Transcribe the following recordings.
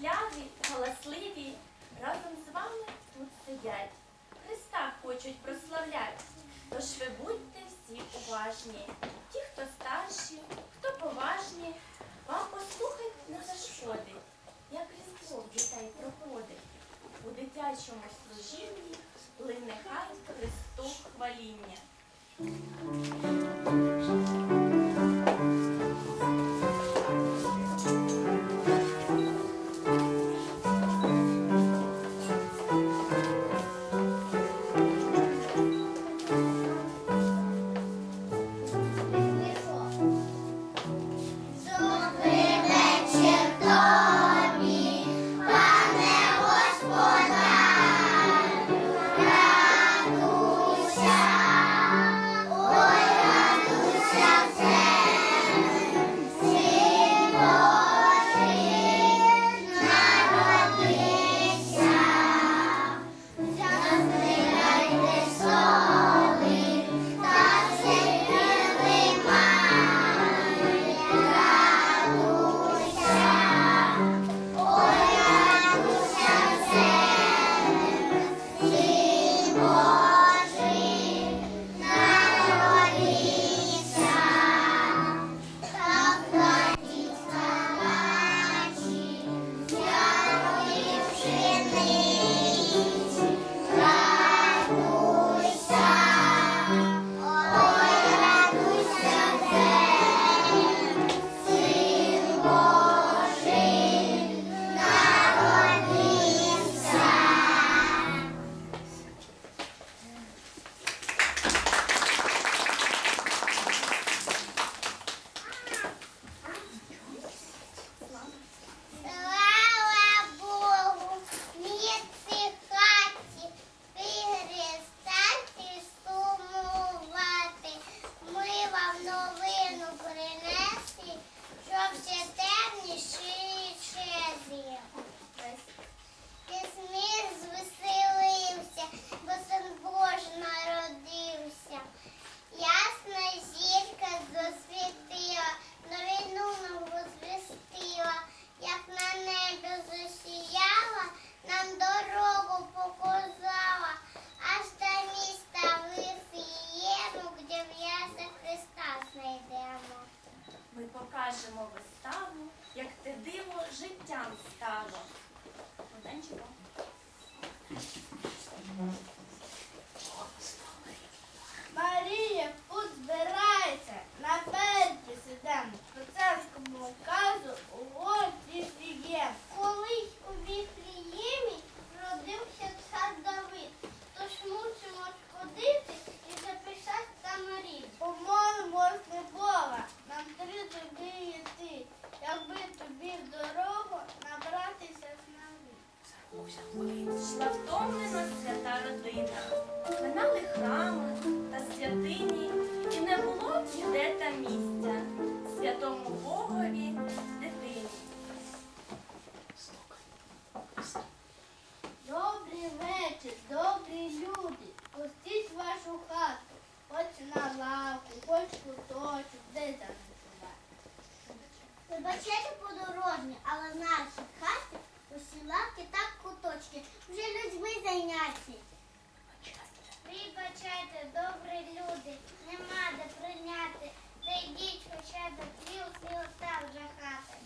Кудляві, галасливі, разом з вами тут сидять. Христа хочуть прославлять. Тож ви будьте всі уважні. Ті, хто старші, хто поважні, вам послухать не зашкодить, як різдво дітей проходить. У дитячому служінні плине хай Христу хваління. Покажемо виставу, як те диво життям стало. Денчику. Йшла втомлена свята родина, минали храми та святині, і не було ніде та місця святому Богові. зайняті. Вибачайте, добрі люди, нема де прийняти. Зайдіть хоча б плів і остав жахати.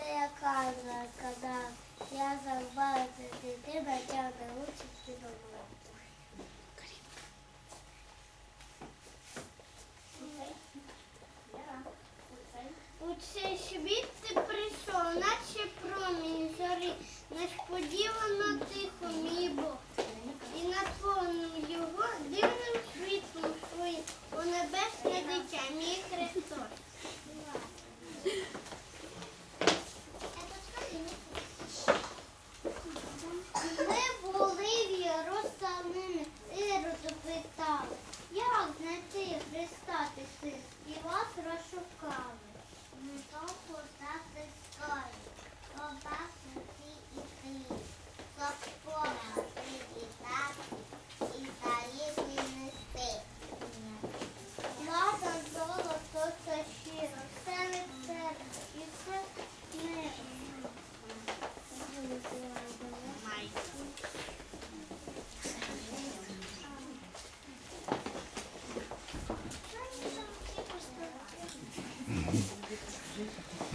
це я казала, коли я забрала дитина, я не учить дома. У цей світ ти прийшов, наче промінь зорі, несподівано тихо, мій Бог. І наповнив його дивним світлом своїм у небесне дитя, мій Христос.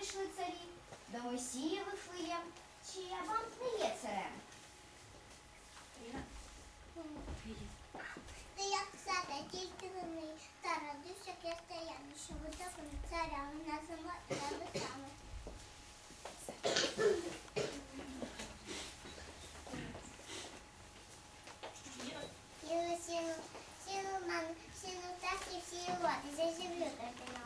Пішли царі, до Мойсія Вифлеєм, чи я вам не є царем? Ти як сада, тільки вони, та радився християни, що ви добрим царями на землі та висами. Сіли, сіли, сіли ман, сіли птахи, всі води, за землю кати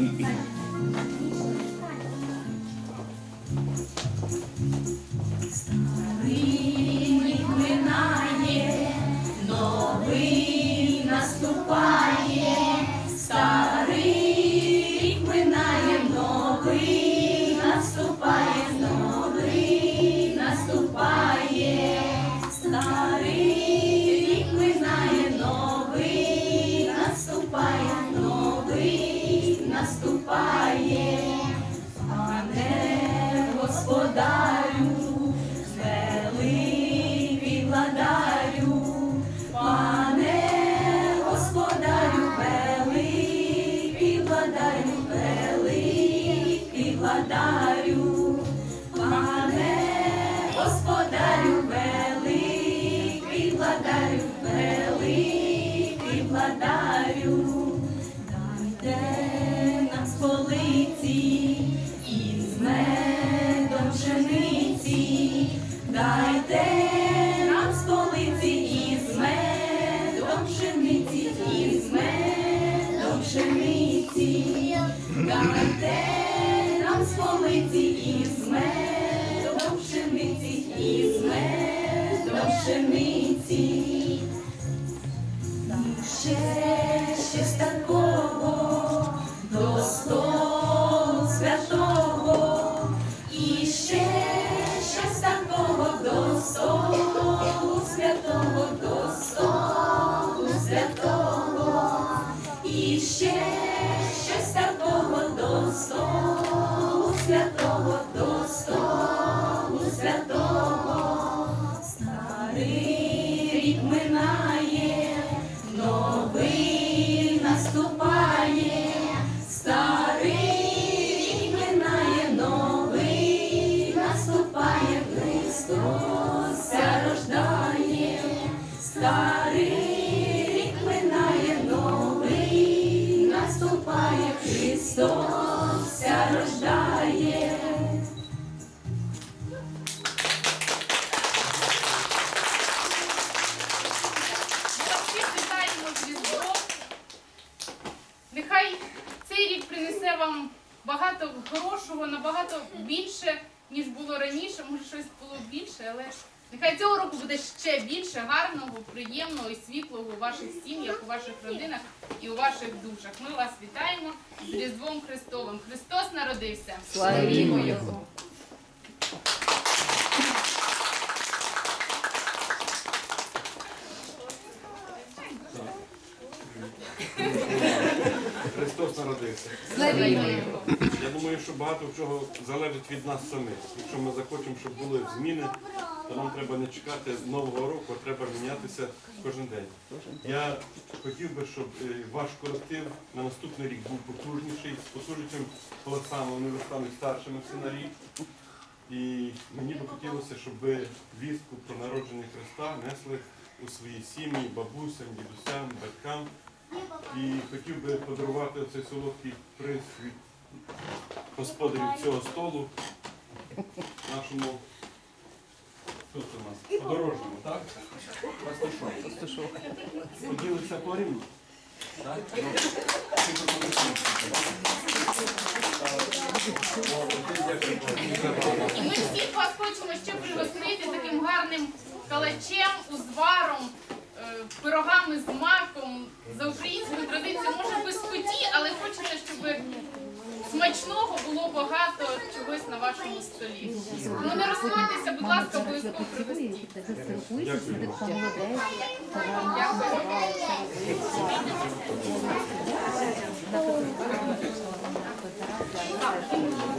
はい。rodar. Дайте нам із медом пшениці, із медом пшениці. Ще щось такого до столу святого, і ще такого до столу святого, до столу святого, і ще рождає, Христос рождає. Нехай цей рік принесе вам багато хорошого набагато більше, ніж було раніше. Може, щось було більше, але нехай цього року буде ще більше гарного, приємного і світлого у ваших сім'ях, у ваших родинах і у ваших душах. Ми вас вітаємо з Різдвом Христовим. Христос народився. Славімо Його! Христос народився. Славімо Його! Я думаю, що багато чого залежить від нас самих. Якщо ми захочемо, щоб були зміни, то нам треба не чекати нового року, а треба мінятися кожен день. Я хотів би, щоб е, ваш колектив на наступний рік був потужніший, з потужнішим голосами, стануть старшими всі на рік. І мені би хотілося, щоб ви вістку про народження Христа несли у свої сім'ї, бабусям, дідусям, батькам. І хотів би подарувати оцей солодкий приз від господарів цього столу нашому це у нас? Подорожньому, так? Пастушок. Поділиться порівну. Так? Ну, ти пропонуєш. І ми всіх вас хочемо ще пригостити таким гарним калачем, узваром, е, пирогами з маком. За українською традицією може без куті, але хочеться, щоб смачного було багато чогось на вашому столі. Ну не розходьтеся, будь ласка, обов'язково привезти. Дякую.